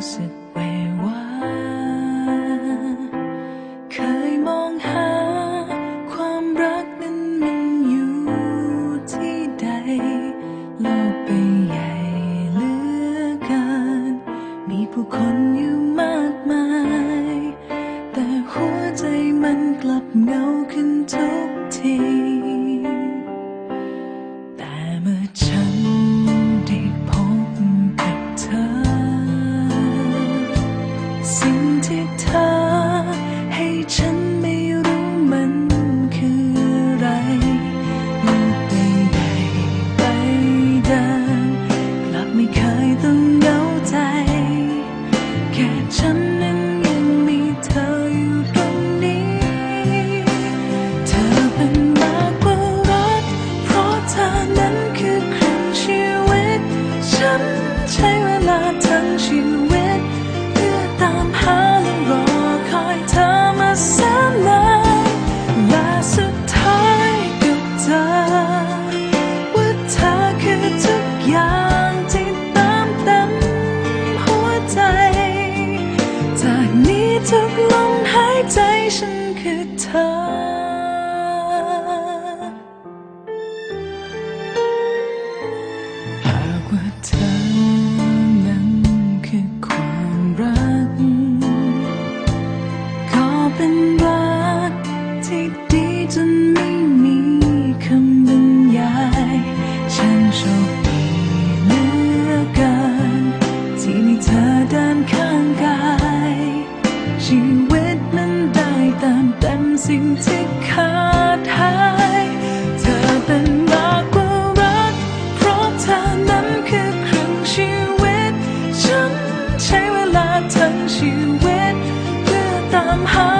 dança ที่เธอ เดินข้างกาย ชีวิตนั้นได้ตามเต็มสิ่งที่ขาดหาย เธอเป็นมากกว่ารัก เพราะเธอนั้นคือครึ่งชีวิต ฉันใช้เวลาทั้งชีวิต เพื่อตามหา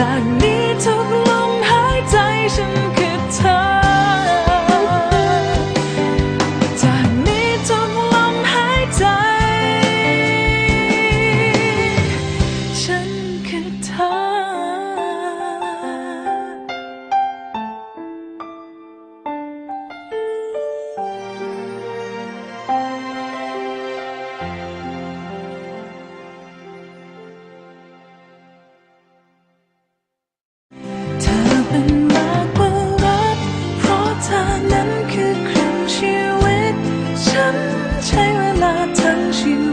จากนี้ทุกลมหายใจฉัน ใช้เว